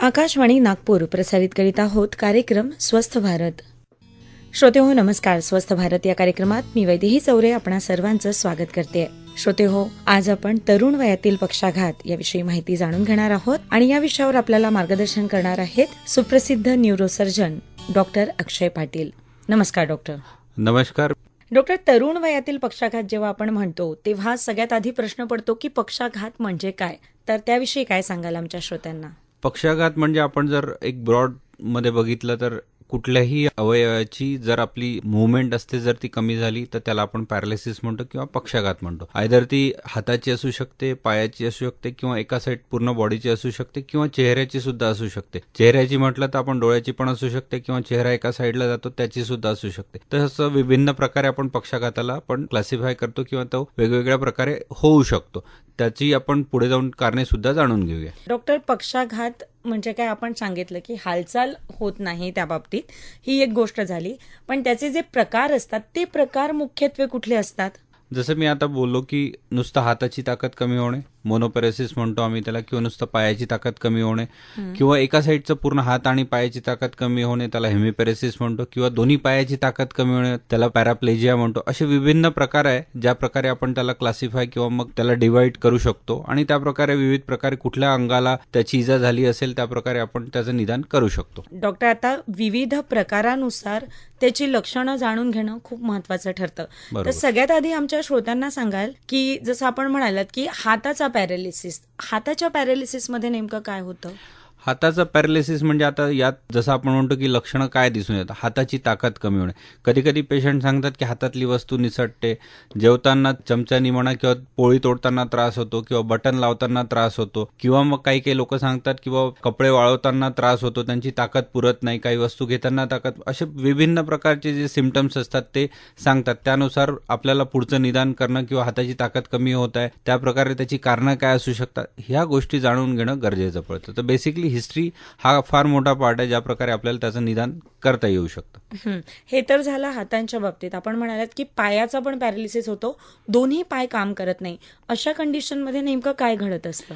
आकाशवाणी नागपूर प्रसारित करीत आहोत कार्यक्रम स्वस्थ भारत. श्रोते हो नमस्कार. स्वस्थ भारत या कार्यक्रमात मी वैदेही चौरे आपणा सर्वांचं स्वागत करते. श्रोते हो आज आपण तरुण वयातील पक्षाघात याविषयी माहिती जाणून घेणार आहोत आणि या विषयावर आपल्याला मार्गदर्शन करणार आहेत सुप्रसिद्ध न्यूरोसर्जन डॉक्टर अक्षय पाटील. नमस्कार डॉक्टर नमस्कार. डॉक्टर तरुण वयातील पक्षाघात जेव्हा आपण म्हणतो तेव्हा सगळ्यात आधी प्रश्न पडतो की पक्षाघात म्हणजे काय? तर त्याविषयी काय सांगाल आमच्या श्रोत्यांना? पक्षाघात म्हणजे आपण जर एक ब्रॉडमध्ये बघितलं तर कुठल्याही अवयवाची जर आपली मुवमेंट असते जर ती कमी झाली तर त्याला आपण पॅरालिसिस म्हणतो किंवा पक्षाघात म्हणतो. आयदर ती हाताची असू शकते पायाची असू शकते किंवा एका साईड पूर्ण बॉडीची असू शकते किंवा चेहऱ्याची सुद्धा असू शकते. चेहऱ्याची म्हटलं तर आपण डोळ्याची पण असू शकते किंवा चेहरा एका साईडला जातो त्याची सुद्धा असू शकते. तसं विभिन्न प्रकारे आपण पक्षाघाताला आपण क्लासिफाय करतो किंवा तो वेगवेगळ्या प्रकारे होऊ शकतो. त्याची आपण पुढे जाऊन कारणे सुद्धा जाणून घेऊया. डॉक्टर पक्षाघात म्हणजे काय आपण सांगितलं की हालचाल होत नाही त्या बाबतीत ही एक गोष्ट झाली. पण त्याचे जे प्रकार असतात ते प्रकार मुख्यत्वे कुठले असतात? जसं मी आता बोललो की नुसतं हाताची ताकद कमी होणे मोनोपेरेसिस म्हणतो आम्ही त्याला किंवा नुसतं पायाची ताकद कमी होणे किंवा एका साईडचं पूर्ण हात आणि पायाची ताकद कमी होणे त्याला हेमिपेरेसिस म्हणतो किंवा दोन्ही पायाची ताकद कमी होणे त्याला पॅराप्लेजिया म्हणतो असे विभिन्न प्रकार आहे ज्या प्रकारे आपण त्याला क्लासिफाय किंवा मग त्याला डिवाइड करू शकतो. आणि त्या प्रकारे विविध प्रकारे कुठल्या अंगाला त्याची इजा झाली असेल त्या प्रकारे आपण त्याचं निदान करू शकतो. डॉक्टर आता विविध प्रकारानुसार त्याची लक्षणं जाणून घेणं खूप महत्वाचं ठरतं. तर. सगळ्यात आधी आमच्या श्रोत्यांना सांगाल की जसं आपण म्हणालात की हाताचा पॅरालिसिस हाताच्या पॅरालिसिसमध्ये नेमकं काय होतं? हाताचा पॅरालिसिस म्हणजे आता यात जसं आपण म्हणतो की लक्षणं काय दिसून येतात? हाताची ताकद कमी होणे. कधी कधी पेशंट सांगतात की हातातली वस्तू निसटते. जेवताना चमच्यानी म्हणा किंवा पोळी तोडताना त्रास होतो किंवा बटन लावताना त्रास होतो. किंवा मग काही काही लोक सांगतात की बाबा कपडे वाळवताना त्रास होतो त्यांची ताकद पुरत नाही काही वस्तू घेताना ताकद. असे विभिन्न प्रकारचे जे सिमटम्स असतात ते सांगतात. त्यानुसार आपल्याला पुढचं निदान करणं किंवा हाताची ताकद कमी होत आहे. त्या प्रकारे त्याची कारणं काय असू शकतात? ह्या गोष्टी जाणून घेणं गरजेचं पडतं. तर बेसिकली हिस्ट्री हा फार मोठा पार्ट आहे ज्या प्रकारे आपल्याला त्याचं निदान करता येऊ शकतं. हे तर झालं हातांच्या बाबतीत. आपण म्हणालात की पायाचा पण पॅरालिसिस होतो. दोन्ही पाय काम करत नाही. अशा कंडिशनमध्ये नेमकं काय घडत असतं?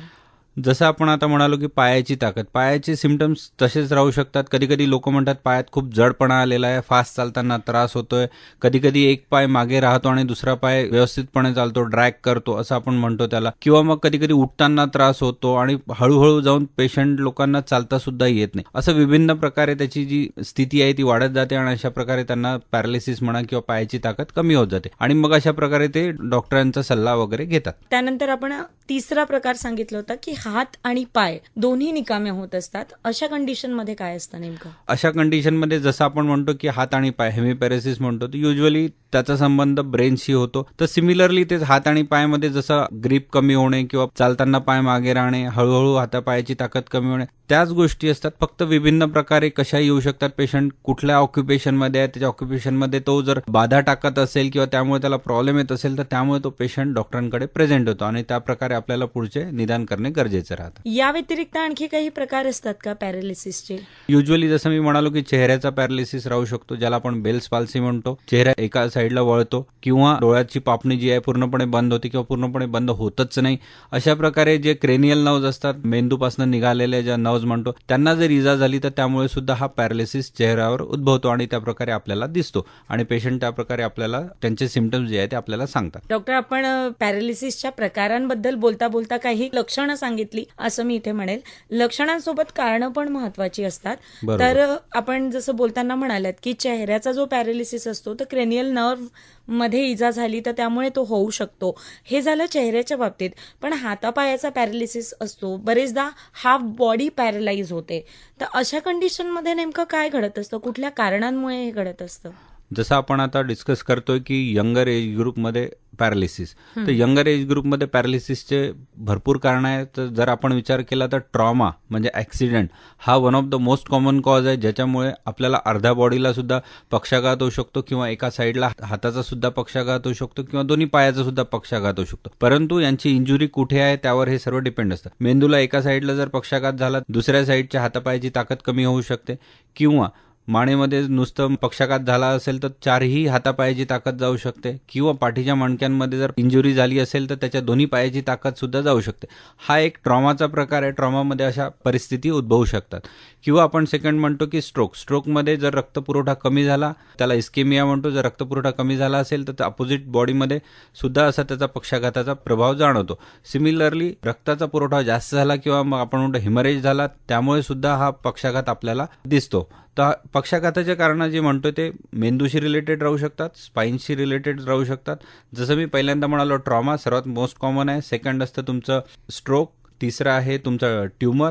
जसं आपण आता म्हणालो की पायाची ताकद पायाचे सिमटम्स तसेच राहू शकतात. कधी कधी लोक म्हणतात पायात खूप जडपणा आलेला आहे फास्ट चालताना त्रास होतोय. कधी कधी एक पाय मागे राहतो आणि दुसरा पाय व्यवस्थितपणे चालतो ड्रॅग करतो असं आपण म्हणतो त्याला. किंवा मग कधी कधी उठताना त्रास होतो आणि हळूहळू जाऊन पेशंट लोकांना चालता सुद्धा येत नाही. असं विभिन्न प्रकारे त्याची जी स्थिती आहे ती वाढत जाते आणि अशा प्रकारे त्यांना पॅरालिसिस म्हणा किंवा पायाची ताकद कमी होत जाते. आणि मग अशा प्रकारे ते डॉक्टरांचा सल्ला वगैरे घेतात. त्यानंतर आपण तिसरा प्रकार सांगितलं होता की हात आणि पाय दोन्ही निकामे होत असतात. अशा कंडिशनमध्ये काय असतं नेमकं? अशा कंडिशनमध्ये जसं आपण म्हणतो की हात आणि पाय हेमिपॅरेसिस म्हणतो तर युजली त्याचा संबंध ब्रेनशी होतो. तर सिमिलरली ते हात आणि पायमध्ये जसं ग्रीप कमी होणे किंवा चालताना पाय मागे राहणे हळूहळू हातापायाची ताकद कमी होणे त्याच गोष्टी असतात. फक्त विभिन्न प्रकारे कशा येऊ शकतात. पेशंट कुठल्या ऑक्युपेशनमध्ये आहे त्याच्या ऑक्युपेशनमध्ये तो जर बाधा टाकत असेल किंवा त्यामुळे त्याला प्रॉब्लेम येत असेल तर त्यामुळे तो पेशंट डॉक्टरांकडे प्रेझेंट होतो आणि त्या प्रकारे आपल्याला पुढचे निदान करणे गरजेचं राहतं. या व्यतिरिक्त आणखी काही प्रकार असतात का पॅरालिसिसचे युजली जसं मी म्हणालो की चेहऱ्याचा पॅरालिसिस राहू शकतो ज्याला आपण बेल्स पाल्सी म्हणतो. चेहरा एका साईडला वळतो किंवा डोळ्याची पापणी जी आहे पूर्णपणे बंद होते किंवा पूर्णपणे बंद होतच नाही. अशा प्रकारे जे क्रेनियल नव्ज असतात मेंदूपासून निघालेल्या ज्या नव्ज म्हणतो त्यांना जर इजा झाली तर त्यामुळे सुद्धा हा पॅरालिसिस चेहऱ्यावर उद्भवतो आणि त्या प्रकारे आपल्याला दिसतो. आणि पेशंट त्या प्रकारे आपल्याला त्यांचे सिमटम्स जे आहे ते आपल्याला सांगतात. डॉक्टर आपण पॅरालिसिसच्या प्रकारांबद्दल बोलता बोलता काही लक्षणं सांगितली असं मी इथे म्हणेल. लक्षणांसोबत कारणं पण महत्वाची असतात. तर आपण जसं बोलताना म्हणालात की चेहऱ्याचा जो पॅरालिसिस असतो तो क्रेनियल नर्वमध्ये इजा झाली तर त्यामुळे तो होऊ शकतो. हे झालं चेहऱ्याच्या बाबतीत. पण हातापायाचा पॅरालिसिस असतो. बरेचदा हाफ बॉडी पॅरलाइज होते. तर अशा कंडिशनमध्ये नेमकं काय घडत असतं? कुठल्या कारणांमुळे हे घडत असतं? जसं आपण आता डिस्कस करतोय की यंगर एज ग्रुपमध्ये पॅरालिसिस तर यंगर एज ग्रुपमध्ये पॅरालिसिसचे भरपूर कारण आहेत. तर जर आपण विचार केला तर ट्रॉमा म्हणजे ऍक्सिडेंट हा one of the most common cause आहे. ज्याच्यामुळे आपल्याला अर्ध्या बॉडीला सुद्धा पक्षाघात होऊ शकतो किंवा एका साईडला हाताचा सुद्धा पक्षाघात होऊ शकतो किंवा दोन्ही पायाचा सुद्धा पक्षाघात होऊ शकतो. परंतु यांची इंजुरी कुठे आहे त्यावर हे सर्व डिपेंड असतं. मेंदूला एका साईडला जर पक्षाघात झाला दुसऱ्या साईडच्या हातापायाची ताकद कमी होऊ शकते किंवा मानेमध्ये नुसतं पक्षाघात झाला असेल तर चारही हातापायाची ताकद जाऊ शकते. किंवा पाठीच्या मणक्यांमध्ये जर इंजुरी झाली असेल तर त्याच्या दोन्ही पायाची ताकद सुद्धा जाऊ शकते. हा एक ट्रॉमाचा प्रकार आहे. ट्रॉमामध्ये अशा परिस्थिती उद्भवू शकतात. किंवा आपण सेकंड म्हणतो की स्ट्रोक स्ट्रोकमध्ये जर रक्तपुरवठा कमी झाला त्याला इस्केमिया म्हणतो जर रक्तपुरवठा कमी झाला असेल तर अपोजिट बॉडीमध्ये सुद्धा असा त्याचा पक्षाघाताचा प्रभाव जाणवतो. सिमिलरली रक्ताचा पुरवठा जास्त झाला किंवा मग आपण म्हणतो हिमरेज झाला त्यामुळे सुद्धा हा पक्षाघात आपल्याला दिसतो. तर पक्षाघाताचे कारण जे म्हणतो ते मेंदूशी रिलेटेड राहू शकतात स्पाईनशी रिलेटेड राहू शकतात. जसं मी पहिल्यांदा म्हणालो ट्रॉमा सर्वात मोस्ट कॉमन आहे. सेकंड असतं तुमचं स्ट्रोक तिसरं आहे तुमचं ट्युमर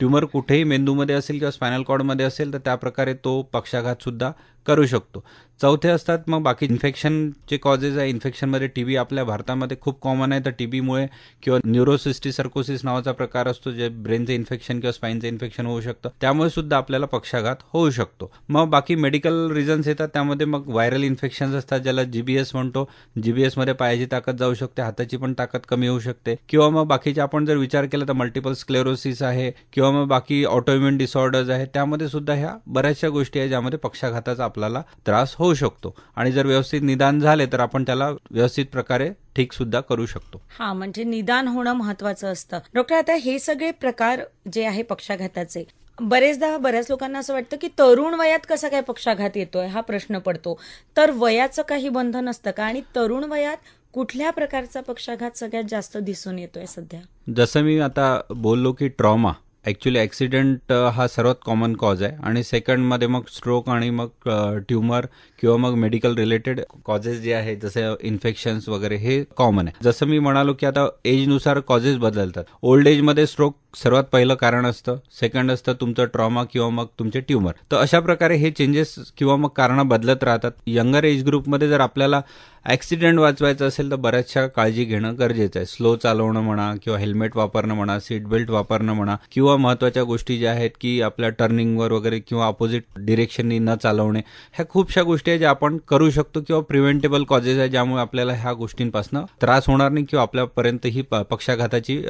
ट्युमर कुठेही मेंदूमध्ये असेल किंवा स्पायनल कॉर्डमध्ये असेल तर त्या प्रकारे तो पक्षाघात सुद्धा करू शकतो. चौथे असतात मग बाकी इन्फेक्शनचे कॉजेस आहे. इन्फेक्शनमध्ये टी बी आपल्या भारतामध्ये खूप कॉमन आहे. तर टी बीमुळे किंवा न्यूरोसिस्टी सर्कोसिस नावाचा प्रकार असतो जे ब्रेनचं इन्फेक्शन किंवा स्पाईनचं इन्फेक्शन होऊ शकतं. त्यामुळे सुद्धा आपल्याला पक्षाघात होऊ शकतो. मग बाकी मेडिकल रिझन्स येतात. त्यामध्ये मग व्हायरल इन्फेक्शन्स असतात ज्याला जीबीएस म्हणतो. जीबीएसमध्ये पायाची ताकद जाऊ शकते हाताची पण ताकद कमी होऊ शकते. किंवा मग बाकीचे आपण जर विचार केला तर मल्टिपल स्क्लेरोसिस आहे. किंवा मग बाकी ऑटोइम्युन डिसऑर्डर्स आहे त्यामध्ये सुद्धा ह्या बऱ्याचशा गोष्टी आहेत ज्यामध्ये पक्षाघाताचा आपल्याला त्रास होऊ शकतो. आणि जर व्यवस्थित निदान झाले तर आपण त्याला व्यवस्थित प्रकारे ठीक सुद्धा करू शकतो. हा म्हणजे निदान होणं महत्वाचं असतं. डॉक्टर आता हे सगळे प्रकार जे आहे पक्षाघाताचे बरेचदा बऱ्याच लोकांना असं वाटतं की तरुण वयात कसा काय पक्षाघात येतोय हा प्रश्न पडतो. तर वयाचं काही बंधन असतं का? आणि तरुण वयात कुठल्या प्रकारचा पक्षाघात सगळ्यात जास्त दिसून येतोय सध्या? जसं मी आता बोललो की ट्रॉमा ॲक्च्युली ॲक्सिडेंट uh, हा सर्वात कॉमन कॉज आहे. आणि सेकंडमध्ये मग स्ट्रोक आणि मग uh, ट्युमर किंवा मग मेडिकल रिलेटेड कॉजेस जे आहेत जसे इन्फेक्शन्स वगैरे हे कॉमन आहे. जसं मी म्हणालो की आता एजनुसार कॉजेस बदलतात. ओल्ड एजमध्ये स्ट्रोक सर्वात पहिलं कारण असतं. सेकंड असतं तुमचं ट्रॉमा किंवा मग तुमचे ट्युमर तर अशा प्रकारे हे चेंजेस किंवा मग कारणं बदलत राहतात. यंगर एज ग्रुपमध्ये जर आपल्याला ॲक्सिडेंट वाचवायचं असेल तर बऱ्याचशा काळजी घेणं गरजेचं आहे. स्लो चालवणं म्हणा किंवा हेल्मेट वापरणं म्हणा सीट बेल्ट वापरणं म्हणा किंवा महत्त्वाच्या गोष्टी ज्या आहेत की आपल्या टर्निंगवर वगैरे किंवा अपोजिट डिरेक्शननी न चालवणे. ह्या खूपशा गोष्टी आहेत ज्या आपण करू शकतो किंवा प्रिव्हेंटेबल कॉजेस आहे ज्यामुळे आपल्याला ह्या गोष्टींपासून त्रास होणार नाही किंवा आपल्यापर्यंत ही प- पक्षाघाताची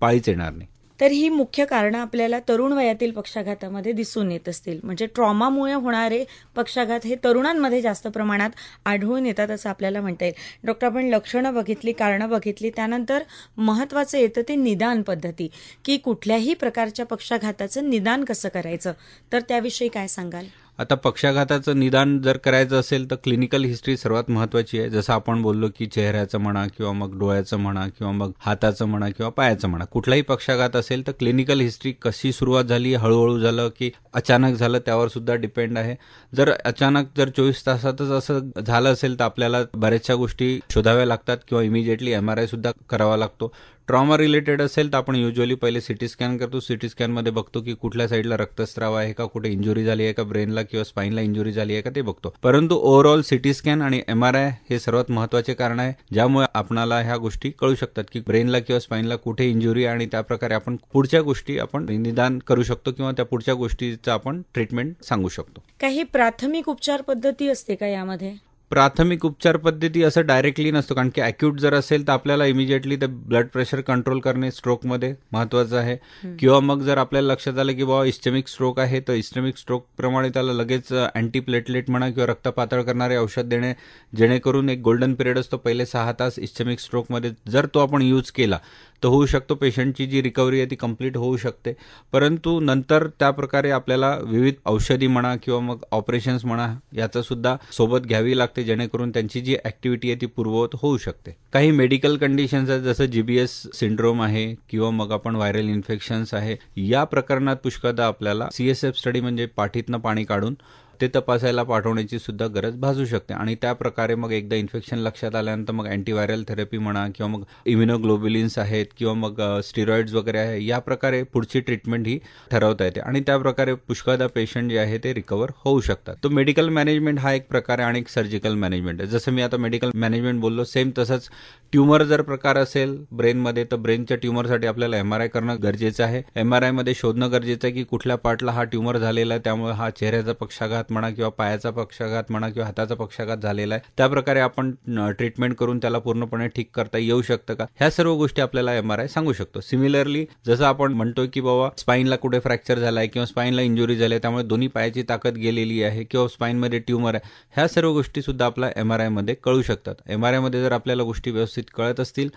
पाळीच येणार नाही. तर ही मुख्य कारणं आपल्याला तरुण वयातील पक्षाघातामध्ये दिसून येत असतील. म्हणजे ट्रॉमामुळे होणारे पक्षाघात हे तरुणांमध्ये जास्त प्रमाणात आढळून येतात असं आपल्याला म्हणता येईल. डॉक्टर आपण लक्षणं बघितली कारणं बघितली त्यानंतर महत्त्वाचं येतं ते निदान पद्धती. की कुठल्याही प्रकारच्या पक्षाघाताचं निदान कसं करायचं? तर त्याविषयी काय सांगाल? आता पक्षाघाताचं निदान जर करायचं असेल तर क्लिनिकल हिस्ट्री सर्वात महत्वाची आहे. जसं आपण बोललो की चेहऱ्याचं म्हणा किंवा मग डोळ्याचं म्हणा किंवा मग हाताचं म्हणा किंवा पायाचं म्हणा. कुठलाही पक्षाघात असेल तर क्लिनिकल हिस्ट्री कशी सुरुवात झाली हळूहळू झालं की अचानक झालं त्यावर सुद्धा डिपेंड आहे. जर अचानक जर चोवीस तासातच असं झालं असेल तर आपल्याला बऱ्याचशा गोष्टी शोधाव्या लागतात किंवा इमिजिएटली एम आर आय सुद्धा करावा लागतो. ट्रॉमा रिलेटेड असेल तर आपण युजली पहिले सिटी स्कॅन करतो. सिटी स्कॅनमध्ये बघतो की कुठल्या साईडला रक्तस्राव आहे का कुठे इंजुरी झाली आहे का ब्रेनला किंवा स्पाईनला इंजुरी झाली आहे का ते बघतो. परंतु ओव्हरऑल सिटी स्कॅन आणि एम आर आय हे सर्वात महत्त्वाचे कारण आहे. ज्यामुळे आपणाला ह्या गोष्टी कळू शकतात की ब्रेनला किंवा स्पाईनला कुठे इंजुरी आणि त्या प्रकारे आपण पुढच्या गोष्टी आपण निदान करू शकतो किंवा त्या पुढच्या गोष्टीचं आपण ट्रीटमेंट सांगू शकतो. काही प्राथमिक उपचार पद्धती असते का यामध्ये? प्राथमिक उपचार पद्धती असं डायरेक्टली नसतो. कारण की अॅक्यूट जर असेल तर आपल्याला इमिजिएटली ते ब्लड प्रेशर कंट्रोल करणे स्ट्रोकमध्ये महत्वाचं आहे. किंवा मग जर आपल्याला लक्षात आलं की बाबा इस्टेमिक स्ट्रोक आहे तर इस्टेमिक स्ट्रोक प्रमाणे त्याला लगेच अँटी प्लेटलेट म्हणा किंवा रक्त पातळ करणारे औषध देणे जेणेकरून एक गोल्डन पिरियड असतो. पहिले सहा तास इस्टेमिक स्ट्रोकमध्ये जर तो आपण यूज केला तर होऊ शकतो पेशंटची जी रिकव्हरी आहे ती कंप्लीट होऊ शकते. परंतु नंतर त्या प्रकारे आपल्याला विविध औषधी म्हणा किंवा मग ऑपरेशन्स म्हणा याचं सुद्धा सोबत घ्यावी लागते. जेणेकरून त्यांची जी ऍक्टिव्हिटी आहे ती पूर्ववत होऊ शकते. काही मेडिकल कंडिशन्स आहेत जसं जीबीएस सिंड्रोम आहे किंवा मग आपण व्हायरल इन्फेक्शन्स आहे या प्रकरणात पुष्कळदा आपल्याला सीएसएफ स्टडी म्हणजे पाठीतनं पाणी काढून ते तपासायला पाठवण्याची सुद्धा गरज भासू शकते. आणि त्या प्रकारे मग एकदा इन्फेक्शन लक्षात आल्यानंतर मग अँटीव्हायरल थेरपी म्हणा किंवा मग इम्युनोग्लोबिलिन्स आहेत किंवा मग स्टिरॉइड्स वगैरे आहे या प्रकारे पुढची ट्रीटमेंट ही ठरवता येते. आणि त्या प्रकारे पुष्कळदा पेशंट जे आहे ते रिकवर होऊ शकतात. तो मेडिकल मॅनेजमेंट हा एक प्रकार आहे आणि एक सर्जिकल मॅनेजमेंट आहे. जसं मी आता मेडिकल मॅनेजमेंट बोललो सेम तसंच ट्युमर जर प्रकार असेल ब्रेनमध्ये तर ब्रेनच्या ट्युमरसाठी आपल्याला एम आर आय करणं गरजेचं आहे. एम आर आयमध्ये शोधणं गरजेचं आहे की कुठल्या पार्टला हा ट्युमर झालेला आहे त्यामुळे हा चेहऱ्याचा पक्षाघात म्हणा किंवा पायाचा पक्षाघात म्हणा किंवा हाताचा पक्षाघात झालेला आहे त्या प्रकारे आपण ट्रीटमेंट करून त्याला पूर्णपणे ठीक करता येऊ शकतं का? ह्या सर्व गोष्टी आपल्याला एम आर आय सांगू शकतो. सिमिलरली जसं आपण म्हणतोय की बाबा स्पाईनला कुठे फ्रॅक्चर झाला आहे किंवा स्पाईनला इंजुरी झाली आहे त्यामुळे दोन्ही पायाची ताकद गेलेली आहे किंवा स्पाईनमध्ये ट्युमर आहे ह्या सर्व गोष्टी सुद्धा आपल्या एम आर आयमध्ये कळू शकतात. एम आर आयमध्ये जर आपल्याला गोष्टी व्यवस्थित कळत असतील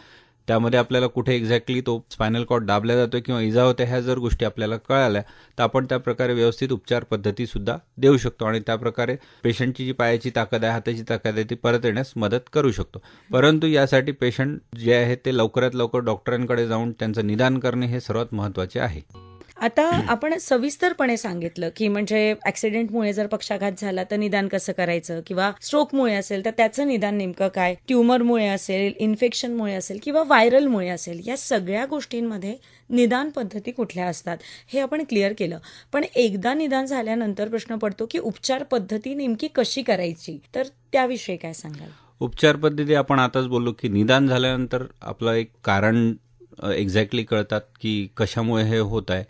त्यामध्ये आपल्याला कुठे एक्झॅक्टली तो स्पायनल कॉर्ड दाबला जातोय किंवा इजा होते ह्या जर गोष्टी आपल्याला कळाल्या तर आपण त्या प्रकारे व्यवस्थित उपचार पद्धती सुद्धा देऊ शकतो आणि त्या प्रकारे पेशंटची जी पायाची ताकद आहे हाताची ताकद आहे ती परत येण्यास मदत करू शकतो. परंतु यासाठी पेशंट जे आहे ते लवकरात लवकर डॉक्टरांकडे जाऊन त्यांचं निदान करणे हे सर्वात महत्त्वाचे आहे. आता आपण सविस्तरपणे सांगितलं की म्हणजे ऍक्सिडेंटमुळे जर पक्षाघात झाला तर निदान कसं करायचं? किंवा स्ट्रोकमुळे असेल तर त्याचं निदान नेमकं काय? ट्युमरमुळे असेल इन्फेक्शनमुळे असेल किंवा व्हायरलमुळे असेल या सगळ्या गोष्टींमध्ये निदान पद्धती कुठल्या असतात? हे आपण क्लिअर केलं. पण एकदा निदान झाल्यानंतर प्रश्न पडतो की उपचार पद्धती नेमकी कशी करायची? तर त्याविषयी काय सांगाल? उपचार पद्धती आपण आताच बोललो की निदान झाल्यानंतर आपलं एक कारण एक्झॅक्टली कळतात की कशामुळे हे होत आहे.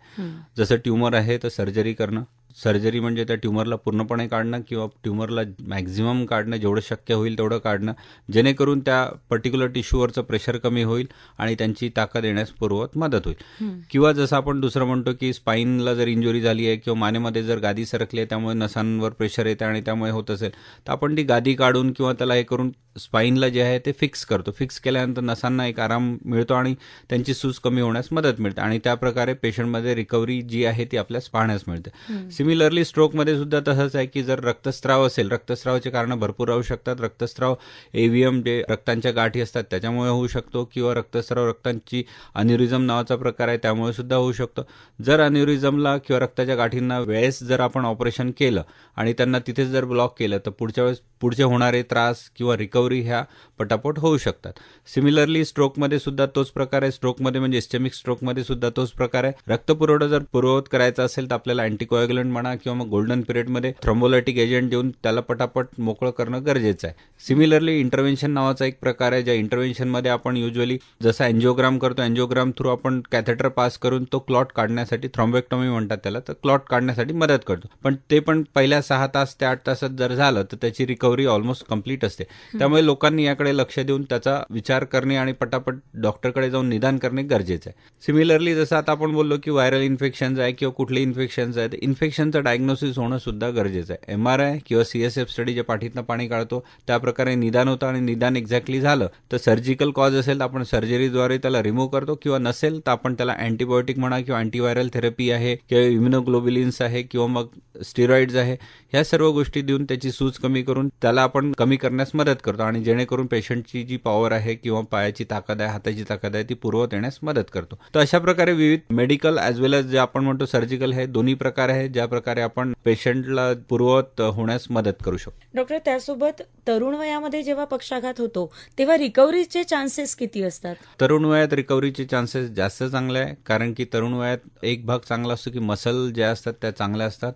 जसं ट्युमर आहे तर सर्जरी करणं. सर्जरी म्हणजे त्या ट्युमरला पूर्णपणे काढणं किंवा ट्युमरला मॅक्झिमम काढणं जेवढं शक्य होईल तेवढं काढणं. जेणेकरून त्या पर्टिक्युलर टिश्यूवरचं प्रेशर कमी होईल आणि त्यांची ताकद येण्यास पूर्वत मदत होईल. किंवा जसं आपण दुसरं म्हणतो की स्पाईनला जर इंजुरी झाली आहे किंवा मानेमध्ये जर गादी सरकली आहे त्यामुळे नसांवर प्रेशर येते आणि त्यामुळे होत असेल तर आपण ती गादी काढून किंवा त्याला हे करून स्पाईनला जे आहे ते फिक्स करतो. फिक्स केल्यानंतर नसांना एक आराम मिळतो आणि त्यांची सूज कमी होण्यास मदत मिळते. आणि त्या प्रकारे पेशंटमध्ये रिकव्हरी जी आहे ती आपल्यास पाहण्यास मिळते. सिमिलरली स्ट्रोकमध्ये सुद्धा तसंच आहे की जर रक्तस्राव असेल रक्तस्रावाचे कारण भरपूर राहू शकतात. रक्तस्राव एव्हीएम जे रक्तांच्या गाठी असतात त्याच्यामुळे होऊ शकतो किंवा रक्तस्राव रक्तांची अनिरिझम नावाचा प्रकार आहे त्यामुळे सुद्धा होऊ शकतो. जर अनिरिझमला किंवा रक्ताच्या गाठींना वेळेस जर आपण ऑपरेशन केलं आणि त्यांना तिथेच जर ब्लॉक केलं तर पुढच्या वेळेस पुढचे होणारे त्रास किंवा रिकव्हरी ह्या पटापट होऊ शकतात. सिमिलरली स्ट्रोकमध्ये सुद्धा तोच प्रकार आहे. स्ट्रोकमध्ये म्हणजे इस्टेमिक स्ट्रोकमध्ये सुद्धा तोच प्रकार आहे. रक्तपुरवठा जर पूर्ववत करायचा असेल तर आपल्याला अँटीकोएग्युलंट म्हणा किंवा मग गोल्डन पिरियडमध्ये थ्रोम्बोलायटिक एजंट देऊन त्याला पटापट मोकळं करणं गरजेचं आहे. सिमिलरली इंटरव्हेन्शन नावाचा एक प्रकार आहे. ज्या इंटरव्हेन्शनमध्ये आपण युजली जसा एन्जिओग्राम करतो एन्जिओग्राम थ्रू आपण कॅथेटर पास करून तो क्लॉट काढण्यासाठी थ्रॉम्बेक्टॉमी म्हणतात त्याला तर क्लॉट काढण्यासाठी मदत करतो. पण ते पण पहिल्या सहा तास ते आठ तासात जर झालं तर त्याची रिकव्हरी ऑलमोस्ट कंप्लीट असते. त्यामुळे लोकांनी याकडे लक्ष देऊन त्याचा विचार करणे आणि पटापट डॉक्टरकडे जाऊन निदान करणे गरजेचं आहे. सिमिलरली जसं आता आपण बोललो की व्हायरल इन्फेक्शन्स आहे किंवा कुठले इन्फेक्शन्स आहेत इन्फेक्शनचं डायग्नोसिस होणं सुद्धा गरजेचं आहे. एम आर आय किंवा सी एस एफ स्टडी जे पाठीतनं पाणी काढतो त्या प्रकारे निदान होतं आणि निदान एक्झॅक्टली झालं तर सर्जिकल कॉज असेल तर आपण सर्जरीद्वारे त्याला रिमूव्ह करतो किंवा नसेल तर आपण त्याला अँटीबायोटिक म्हणा किंवा अँटीव्हायरल थेरपी आहे किंवा इम्युनोग्लोबिलिन्स आहे किंवा मग स्टिरॉइड्स आहे. ह्या सर्व गोष्टी देऊन त्याची सूज कमी करून त्याला आपण कमी करण्यास मदत करतो आणि जेणेकरून पेशंटची जी पॉवर आहे किंवा पायाची ताकद आहे हाताची ताकद आहे ती पूर्वत येण्यास मदत करतो. तर अशा प्रकारे विविध मेडिकल ॲज वेल एज जे आपण म्हणतो सर्जिकल हे दोन्ही प्रकार आहे ज्या प्रकारे आपण पेशंटला पूर्ववत होण्यास मदत करू शकतो. डॉक्टर त्यासोबत तरुण वयामध्ये जेव्हा पक्षाघात होतो तेव्हा रिकव्हरीचे चान्सेस किती असतात? तरुण वयात रिकव्हरीचे चान्सेस जास्त चांगले आहे कारण की तरुण वयात एक भाग चांगला असतो की मसल ज्या असतात त्या चांगल्या असतात.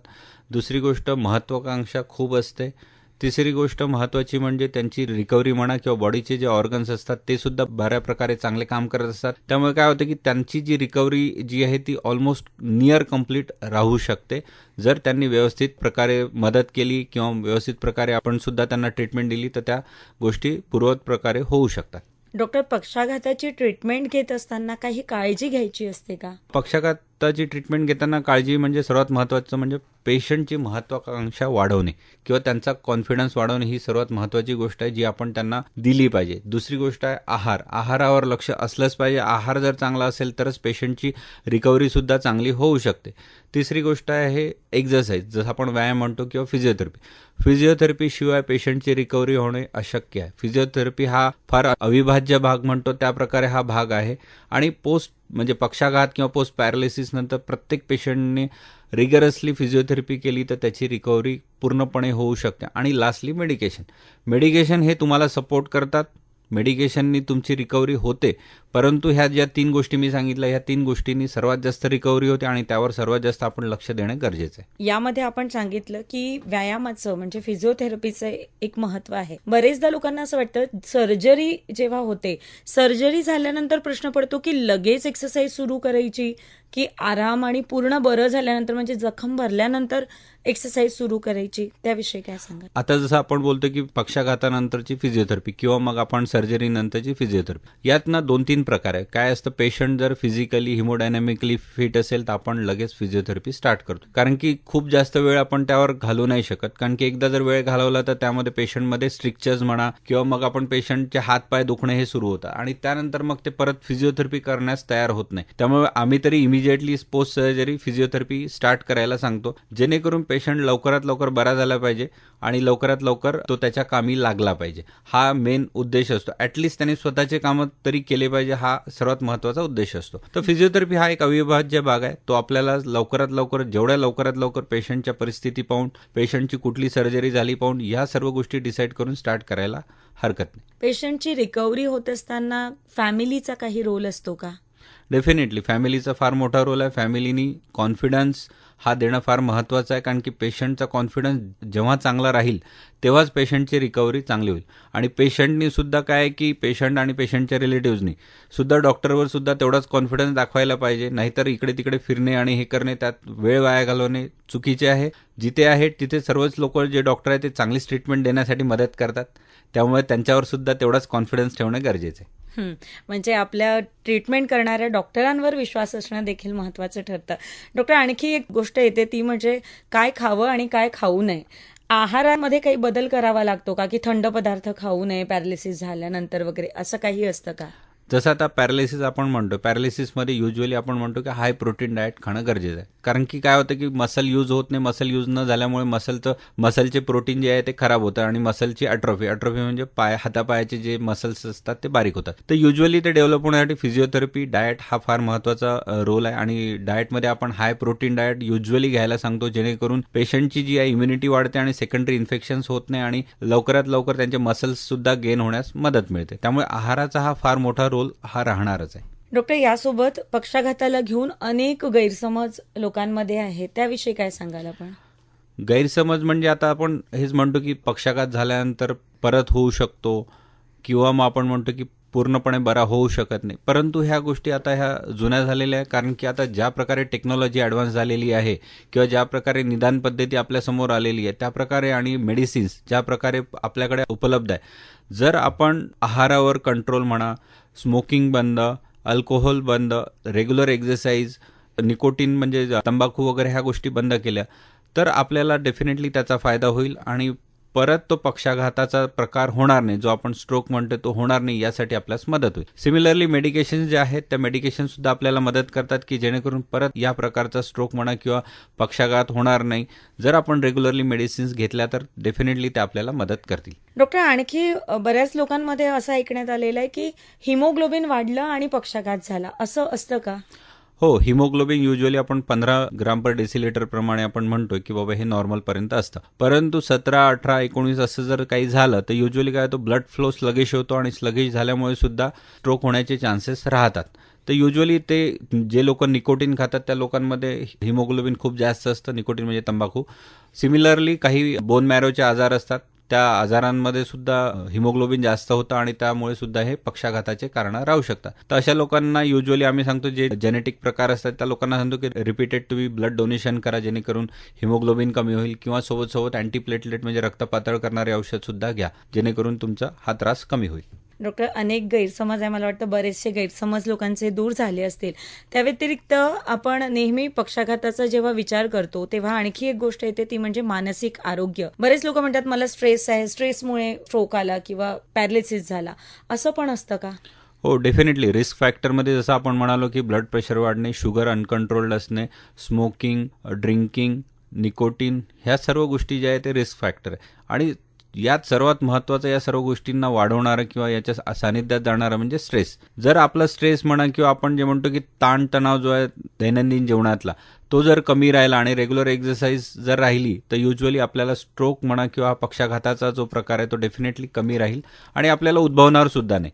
दुसरी गोष्ट महत्वाकांक्षा खूप असते. तिसरी गोष्ट महत्वाची म्हणजे त्यांची रिकव्हरी म्हणा किंवा बॉडीचे जे ऑर्गन्स असतात ते सुद्धा बऱ्या प्रकारे चांगले काम करत असतात. त्यामुळे काय होतं की त्यांची जी रिकव्हरी जी आहे ती ऑलमोस्ट नियर कंप्लीट राहू शकते. जर त्यांनी व्यवस्थित प्रकारे मदत केली किंवा व्यवस्थित प्रकारे आपण सुद्धा त्यांना ट्रीटमेंट दिली तर त्या गोष्टी पूर्वत प्रकारे होऊ शकतात. डॉक्टर पक्षाघाताची ट्रीटमेंट घेत असताना काही काळजी घ्यायची असते का? पक्षाघाताची ट्रीटमेंट घेताना काळजी म्हणजे सर्वात महत्त्वाचं म्हणजे पेशंटची महत्वाकांक्षा वाढवणे किंवा त्यांचा कॉन्फिडन्स वाढवणे ही सर्वात महत्त्वाची गोष्ट आहे जी आपण त्यांना दिली पाहिजे. दुसरी गोष्ट आहे आहार. आहारावर लक्ष असलंच पाहिजे. आहार जर चांगला असेल तरच पेशंटची रिकव्हरीसुद्धा चांगली होऊ शकते. तिसरी गोष्ट आहे एक्झरसाईज जसं आपण व्यायाम म्हणतो किंवा फिजिओथेरपी फिजिओथेरपीशिवाय पेशंटची रिकव्हरी होणे अशक्य आहे. फिजिओथेरपी हा फार अविभाज्य भाग म्हणतो. त्या प्रकारे हा भाग आहे. आणि पोस्ट म्हणजे पक्षाघात किंवा पोस्ट पॅरालिसिस नंतर प्रत्येक पेशंटने रिगरसली फिजिओथेरपी केली तर त्याची रिकव्हरी पूर्णपणे होऊ शकते. आणि लास्टली मेडिकेशन मेडिकेशन हे तुम्हाला सपोर्ट करतात. मेडिकेशननी तुमची रिकव्हरी होते. परंतु ह्या ज्या तीन गोष्टी मी सांगितल्या ह्या तीन गोष्टींनी सर्वात जास्त रिकव्हरी होते आणि त्यावर सर्वात जास्त आपण लक्ष देणं गरजेचं आहे. यामध्ये आपण सांगितलं की व्यायामाचं म्हणजे फिजिओथेरपीचं एक महत्त्व आहे. बरेचदा लोकांना असं वाटतं सर्जरी जेव्हा होते सर्जरी झाल्यानंतर प्रश्न पडतो की लगेच एक्सरसाइज सुरू करायची? की आराम आणि पूर्ण बरं झाल्यानंतर म्हणजे जखम भरल्यानंतर एक्सरसाइज सुरू करायची त्याविषयी काय सांगा आता जसं आपण बोलतो की पक्षाघातानंतरची फिजिओथेरपी किंवा मग आपण सर्जरी नंतरची फिजिओथेरपी यात ना दोन तीन प्रकार आहे काय असतं पेशंट जर फिजिकली हिमोडायनॅमिकली फिट असेल तर आपण लगेच फिजिओथेरपी स्टार्ट करतो. कारण की खूप जास्त वेळ आपण त्यावर घालू नाही शकत. कारण की एकदा जर वेळ घालवला तर त्यामध्ये पेशंटमध्ये स्ट्रिक्चर्स म्हणा किंवा मग आपण पेशंटचे हात पाय दुखणे हे सुरू होतं. आणि त्यानंतर मग ते परत फिजिओथेरपी करण्यास तयार होत नाही. त्यामुळे आम्ही तरी immediately post surgery physiotherapy start करायला सांगतो. जेणेकरून पेशंट लवकरात लवकर बरा झाला पाहिजे आणि लवकरात लवकर तो त्याच्या कामी लागला पाहिजे. हा मेन उद्देश असतो. ऍटलिस्ट त्याने स्वतःचे कामं तरी केले पाहिजे हा सर्वात महत्त्वाचा उद्देश असतो. तर फिजिओथेरपी हा एक अविभाज्य भाग आहे. तो आपल्याला लवकरात लवकर जेवढ्या लवकरात लवकर पेशंटच्या परिस्थिती पाहून पेशंटची कुठली सर्जरी झाली पाहून या सर्व गोष्टी डिसाईड करून स्टार्ट करायला हरकत नाही. पेशंटची रिकव्हरी होत असताना फॅमिलीचा काही रोल असतो का? डेफिनेटली फॅमिलीचा फार मोठा रोल आहे. फॅमिलीनी कॉन्फिडन्स हा देणं फार महत्त्वाचं आहे कारण की पेशंटचा कॉन्फिडन्स जेव्हा चांगला राहील तेव्हाच पेशंटची रिकव्हरी चांगली होईल. आणि पेशंटनी सुद्धा काय आहे की पेशंट आणि पेशंटच्या रिलेटिव्हजनी सुद्धा डॉक्टरवर सुद्धा तेवढाच कॉन्फिडन्स दाखवायला पाहिजे. नाहीतर इकडे तिकडे फिरणे आणि हे करणे त्यात वेळ वाया घालवणे चुकीचे आहे. जिथे आहे तिथे सर्वच लोक जे डॉक्टर आहेत ते चांगलीच ट्रीटमेंट देण्यासाठी मदत करतात. त्यामुळे त्यांच्यावर सुद्धा तेवढाच कॉन्फिडन्स ठेवणं गरजेचं आहे. म्हणजे आपल्या ट्रीटमेंट करणाऱ्या डॉक्टरांवर विश्वास असणं देखील महत्त्वाचं ठरतं. डॉक्टर आणखी एक गोष्ट येते ती म्हणजे काय खावं आणि काय खाऊ नये. आहारामध्ये काही बदल करावा लागतो का? की थंड पदार्थ खाऊ नये पॅरालिसिस झाल्यानंतर वगैरे असं काही असतं का? जसं आता पॅरालिसिस आपण म्हणतो पॅरालिसिसमध्ये युजली आपण म्हणतो की हाय प्रोटीन डाएट खाणं गरजेचं आहे. कारण की काय होतं की मसल यूज होत नाही मसल यूज न झाल्यामुळे मसलचं मसलचे प्रोटीन जे आहे ते खराब होतं आणि मसलची अट्रॉफी अट्रॉफी म्हणजे पाय हातापायाचे जे मसल्स असतात ते बारीक होतात. तर युजली ते डेव्हलप होण्यासाठी फिजिओथेरपी डाएट हा फार महत्त्वाचा रोल आहे. आणि डाएटमध्ये आपण हाय प्रोटीन डाएट युजली घ्यायला सांगतो जेणेकरून पेशंटची जी आहे इम्युनिटी वाढते आणि सेकंडरी इन्फेक्शन्स होत नाही आणि लवकरात लवकर त्यांचे मसल्ससुद्धा गेन होण्यास मदत मिळते. त्यामुळे आहाराचा हा फार मोठा रोल हा राहणारच आहे. डॉक्टर यासोबत पक्षाघाताला घेऊन अनेक गैरसमज लोकांमध्ये आहेत. त्याविषयी काय सांगाल आपण? गैरसमज म्हणजे आता आपण हेच म्हणतो की पक्षाघात झाल्यानंतर परत होऊ शकतो किंवा मग आपण म्हणतो की पूर्णपणे बरा होऊ शकत नाही. परंतु ह्या गोष्टी आता ह्या जुन्या झालेल्या आहे कारण की आता ज्या प्रकारे टेक्नॉलॉजी ॲडव्हान्स झालेली आहे किंवा ज्या प्रकारे निदान पद्धती आपल्यासमोर आलेली आहे त्या प्रकारे आणि मेडिसिन्स ज्या प्रकारे आपल्याकडे उपलब्ध आहे. जर आपण आहारावर कंट्रोल म्हणा स्मोकिंग बंद अल्कोहोल बंद रेग्युलर एक्झरसाईज निकोटीन म्हणजे तंबाखू वगैरे ह्या गोष्टी बंद केल्या तर आपल्याला डेफिनेटली त्याचा फायदा होईल आणि परत तो पक्षाघाताचा प्रकार होणार नाही जो आपण स्ट्रोक म्हणतो तो होणार नाही यासाठी आपल्यास मदत होईल. सिमिलरली मेडिकेशन जे आहेत त्या मेडिकेशन सुद्धा आपल्याला मदत करतात की जेणेकरून परत या प्रकारचा स्ट्रोक म्हणा किंवा पक्षाघात होणार नाही. जर आपण रेग्युलरली मेडिसिन्स घेतल्या तर डेफिनेटली ते आपल्याला मदत करतील. डॉक्टर आणखी बऱ्याच लोकांमध्ये असं ऐकण्यात आलेलं आहे की हिमोग्लोबिन वाढलं आणि पक्षाघात झाला. असं असतं का? हो हिमोग्लोबिन युजली आपण पंधरा ग्राम पर डेसिलिटर प्रमाणे आपण म्हणतोय की बाबा हे नॉर्मल पर्यंत असतं. परंतु सतरा अठरा एकोणीस असं जर काही झालं तर युजली काय तो ब्लड फ्लो स्लगेश होतो आणि स्लगेश झाल्यामुळे सुद्धा स्ट्रोक होण्याचे चान्सेस राहतात. तर युजली ते जे लोक निकोटीन खातात त्या लोकांमध्ये हिमोग्लोबिन खूप जास्त असतं निकोटीन म्हणजे तंबाखू. सिमिलरली काही बोन मॅरोचे आजार असतात. त्या आजारांमध्ये सुद्धा हिमोग्लोबिन जास्त होतं आणि त्यामुळे सुद्धा हे पक्षाघाताचे कारण राहू शकतात. तर अशा लोकांना युजली आम्ही सांगतो जे जेनेटिक प्रकार असतात त्या लोकांना सांगतो की रिपीटेड तुम्ही ब्लड डोनेशन करा जेणेकरून हिमोग्लोबिन कमी होईल किंवा सोबत सोबत अँटीप्लेटलेट म्हणजे रक्त पातळ करणारे औषध सुद्धा घ्या जेणेकरून तुमचा हा त्रास कमी होईल. डॉक्टर अनेक गैरसमज आहे. मला वाटतं बरेचसे गैरसमज लोकांचे दूर झाले असतील. त्या व्यतिरिक्त आपण नेहमी पक्षाघाताचा जेव्हा विचार करतो तेव्हा आणखी एक गोष्ट येते ती म्हणजे मानसिक आरोग्य. बरेच लोक म्हणतात मला स्ट्रेस आहे. स्ट्रेसमुळे स्ट्रोक आला किंवा पॅरालिसिस झाला. असं पण असतं का? हो डेफिनेटली रिस्क फॅक्टरमध्ये जसं आपण म्हणालो की ब्लड प्रेशर वाढणे शुगर अनकंट्रोल्ड असणे स्मोकिंग ड्रिंकिंग निकोटीन ह्या सर्व गोष्टी ज्या आहेत ते रिस्क फॅक्टर आहे. आणि यात सर्वात महत्त्वाचं या सर्व गोष्टींना वाढवणारं किंवा याच्या सानिध्यात जाणारं म्हणजे स्ट्रेस जर आपला स्ट्रेस म्हणा किंवा आपण जे म्हणतो की ताणतणाव जो आहे दैनंदिन जीवनातला तो जर कमी राहिला आणि रेग्युलर एक्सरसाइज जर राहिली तर युजली आपल्याला स्ट्रोक म्हणा किंवा पक्षाघाताचा जो प्रकार आहे तो डेफिनेटली कमी राहील आणि आपल्याला उद्भवणार सुद्धा नाही.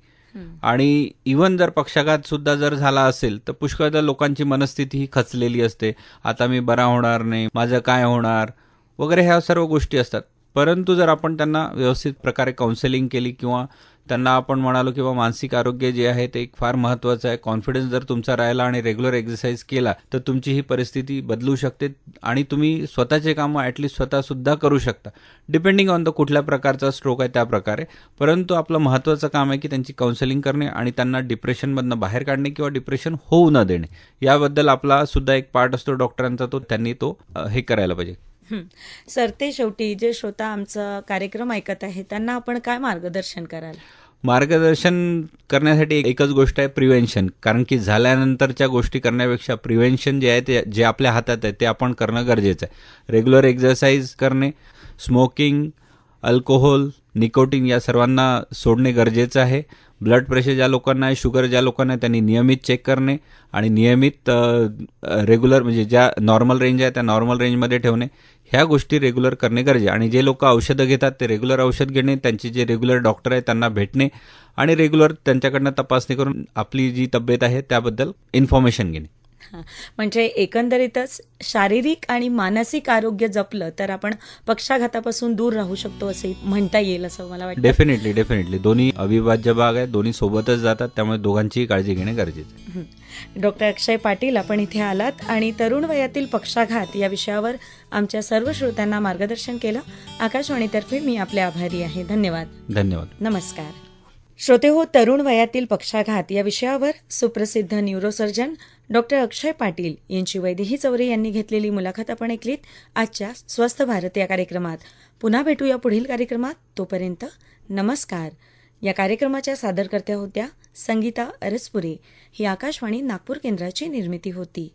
आणि इवन जर पक्षाघात सुद्धा जर झाला असेल तर पुष्कळदा लोकांची मनस्थिती ही खचलेली असते. आता मी बरा होणार नाही माझं काय होणार? वगैरे ह्या सर्व गोष्टी असतात. परंतु जर आपण त्यांना व्यवस्थित प्रकारे काउन्सिलिंग केली किंवा त्यांना आपण म्हणालो किंवा मानसिक आरोग्य जे आहे ते एक फार महत्त्वाचं आहे कॉन्फिडन्स जर तुमचा राहिला आणि रेग्युलर एक्सरसाइज केला तर तुमची ही परिस्थिती बदलू शकते आणि तुम्ही स्वतःचे कामं ॲटलिस्ट स्वतःसुद्धा करू शकता. डिपेंडिंग ऑन द कुठल्या प्रकारचा स्ट्रोक आहे त्या प्रकारे. परंतु आपलं महत्त्वाचं काम आहे की त्यांची काउन्सिलिंग करणे आणि त्यांना डिप्रेशनमधनं बाहेर काढणे किंवा डिप्रेशन होऊ न देणे. याबद्दल आपला सुद्धा एक पार्ट असतो डॉक्टरांचा तो त्यांनी तो हे करायला पाहिजे. सरते सर ते शेवटी जे श्रोता आमचा कार्यक्रम ऐकत आहे त्यांना आपण काय मार्गदर्शन कराल? मार्गदर्शन करण्यासाठी एकच गोष्ट आहे प्रिव्हेन्शन कारण की झाल्यानंतरच्या गोष्टी करण्यापेक्षा प्रिव्हेन्शन जे आहे ते जे आपल्या हातात आहे ते आपण करणं गरजेचं आहे. रेग्युलर एक्सरसाइज करणे स्मोकिंग अल्कोहोल निकोटीन या सर्वांना सोडणे गरजेचं आहे. ब्लड प्रेशर ज्या लोकांना आहे शुगर ज्या लोकांना आहे त्यांनी नियमित चेक करणे आणि नियमित रेग्युलर म्हणजे ज्या नॉर्मल रेंज आहे त्या नॉर्मल रेंजमध्ये ठेवणे. ह्या गोष्टी रेग्युलर करणे गरजे. आणि जे लोक औषधं घेतात ते रेग्युलर औषध घेणे त्यांचे जे रेग्युलर डॉक्टर आहे त्यांना भेटणे आणि रेग्युलर त्यांच्याकडनं तपासणी करून आपली जी तब्येत आहे त्याबद्दल इन्फॉर्मेशन घेणे. म्हणजे एकंदरीतच शारीरिक आणि मानसिक आरोग्य जपलं तर आपण पक्षाघातापासून दूर राहू शकतो असे म्हणता येईल असं मला वाटतं. डेफिनेटली डेफिनेटली दोन्ही अविभाज्य भाग आहेत दोन्ही सोबतच जातात त्यामुळे दोघांचीही काळजी घेणे गरजेचं आहे. डॉक्टर अक्षय पाटील आपण इथे आलात आणि तरुण वयातील पक्षाघात या विषयावर आमच्या सर्व श्रोत्यांना मार्गदर्शन केलं. आकाशवाणीतर्फे मी आपले आभारी आहे. धन्यवाद. धन्यवाद. नमस्कार. श्रोते हो तरुण वयातील पक्षाघात या विषयावर सुप्रसिद्ध न्यूरोसर्जन डॉक्टर अक्षय पाटील यांची वैदेही चौरे यांनी घेतलेली मुलाखत आपण ऐकलीत. आजच्या स्वस्थ भारत या कार्यक्रमात पुन्हा भेटूया पुढील कार्यक्रमात. तोपर्यंत नमस्कार. या कार्यक्रमाच्या सादरकर्त्या होत्या संगीता अरसपुरे. ही आकाशवाणी नागपूर केंद्राची निर्मिती होती.